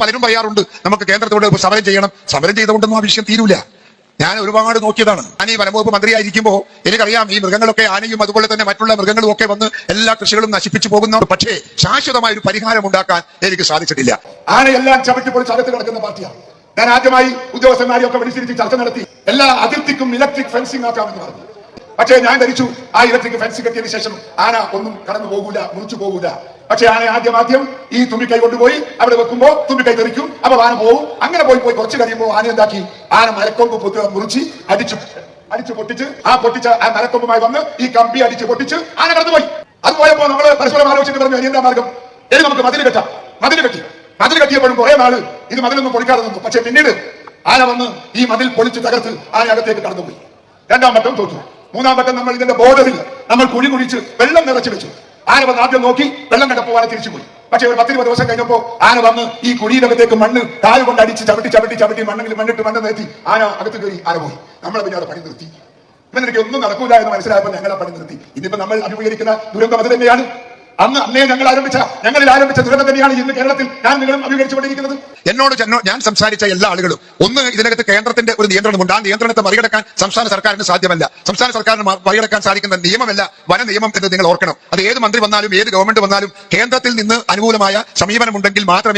പലരും പറയാറുണ്ട് നമുക്ക് കേന്ദ്രത്തോട് സമരം ചെയ്യണം. സമരം ചെയ്തുകൊണ്ടൊന്നും ആ വിഷയം തീരൂല. ഞാൻ ഒരുപാട് നോക്കിയതാണ്. ഞാൻ ഈ വനംവകുപ്പ് മന്ത്രിയായിരിക്കുമ്പോൾ എനിക്കറിയാം ഈ മൃഗങ്ങളൊക്കെ ആനയും അതുപോലെ തന്നെ മറ്റുള്ള മൃഗങ്ങളും ഒക്കെ വന്ന് എല്ലാ കൃഷികളും നശിപ്പിച്ചു പോകുന്ന. പക്ഷേ ശാശ്വതമായ ഒരു പരിഹാരം ഉണ്ടാക്കാൻ എനിക്ക് സാധിച്ചിട്ടില്ല. ആനയെല്ലാം ചവിട്ടി പോയി അകത്ത് കിടക്കുന്ന പാർട്ടിയാണ്. ഞാൻ ആദ്യമായി ഉദ്യോഗസ്ഥന്മാരെയൊക്കെ വിളിച്ചിരിച്ച് ചർച്ച നടത്തി. എല്ലാ അതിർത്തിക്കും ഇലക്ട്രിക് ഫെൻസിംഗ് ആക്കാമെന്ന് പറഞ്ഞു. പക്ഷേ ഞാൻ ധരിച്ചു. ആ ഇലക്ട്രിക് ഫെൻസിംഗ് എത്തിയതിനു ശേഷം ആന ഒന്നും കടന്നു പോകൂല മുറിച്ചു പോകൂല. പക്ഷേ ആന ആദ്യം ആദ്യം ഈ തുമ്പിക്കൈ കൊണ്ടുപോയി അവിടെ വെക്കുമ്പോ തുമ്പിക്കൈ തെറിക്കും അപ്പൊ ആന പോവും. അങ്ങനെ പോയി പോയി കുറച്ച് കഴിയുമ്പോൾ ആന എന്താക്കി? ആന മരക്കൊമ്പ് പൊത്ത് മുറിച്ച് അടിച്ചു അടിച്ചു പൊട്ടിച്ച് ആ പൊട്ടിച്ച ആ മരക്കൊമ്പുമായി വന്ന് ഈ കമ്പി അടിച്ച് പൊട്ടിച്ച് ആന കടന്നുപോയി അത് പോയപ്പോ നമ്മൾ പരസ്പരം ആലോചിച്ചിട്ട് പറഞ്ഞു ഇനി എന്താ മാർഗം? ഇനി നമുക്ക് മതിൽ കെട്ടാം. മതിൽ കെട്ടി. മതിൽ കെട്ടിയപ്പോഴും കുറെ നാൾ ഇത് മതിലൊന്നും പൊളിക്കാതെ നിന്നു. പക്ഷെ പിന്നീട് ആന വന്ന് ഈ മതിൽ പൊളിച്ച് തകർത്ത് ആന അകത്തേക്ക് കടന്നുപോയി. രണ്ടാം വട്ടം തോറ്റു. മൂന്നാം വട്ടം നമ്മൾ ഇതിന്റെ ബോർഡറിൽ നമ്മൾ കുഴി കുഴിച്ച് വെള്ളം നിറച്ചു വെച്ചു. ആന വന്ന് ആദ്യം നോക്കി വെള്ളം കണ്ടപ്പോൾ ആന തിരിച്ചു പോയി പക്ഷെ ഒരു പത്തിരുപത് ദിവസം കഴിഞ്ഞപ്പോ ആന വന്ന് ഈ കുഴിയിലകത്തേക്ക് മണ്ണ് കാൽ കൊണ്ട് അടിച്ച് ചവിട്ടി ചവിട്ടി ചവിട്ടി മണ്ണെങ്കിൽ മണ്ണിട്ട് മണ്ണ് നിർത്തി. ആന അകത്ത് കയറി ആന പോയി. നമ്മളെ പിന്നെ അവിടെ പണി നിർത്തി. ഇവനെനിക്ക് ഒന്നും നടക്കൂല എന്ന് മനസ്സിലായപ്പോൾ ഞങ്ങളെ പണി നിർത്തി. ഇതിപ്പോ നമ്മൾ അഭിമുഖീകരിക്കുന്ന ദുരന്തം അത് തന്നെയാണ്. അന്ന് അന്നേ ഞങ്ങൾ ആരംഭിച്ച ഞങ്ങളിൽ ആരംഭിച്ച ദുരന്തം തന്നെയാണ് ഇന്ന് കേരളത്തിൽ ഞാൻ നിങ്ങളും അഭിമുഖീകരിച്ചുകൊണ്ടിരിക്കുന്നത്. എന്നോട് ഞാൻ സംസാരിച്ച എല്ലാ ആളുകളും ഒന്ന് ഇതിനകത്ത് കേന്ദ്രത്തിന്റെ ഒരു നിയന്ത്രണമുണ്ട്. ആ നിയന്ത്രണത്തെ മറികടക്കാൻ സംസ്ഥാന സർക്കാരിന് സാധ്യമല്ല. സംസ്ഥാന സർക്കാരിന് മറികടക്കാൻ സാധിക്കുന്ന നിയമമല്ല വന നിയമം എന്ന് നിങ്ങൾ ഓർക്കണം. അത് ഏത് മന്ത്രി വന്നാലും ഏത് ഗവൺമെന്റ് വന്നാലും കേന്ദ്രത്തിൽ നിന്ന് അനുകൂലമായ സമീപനമുണ്ടെങ്കിൽ മാത്രമേ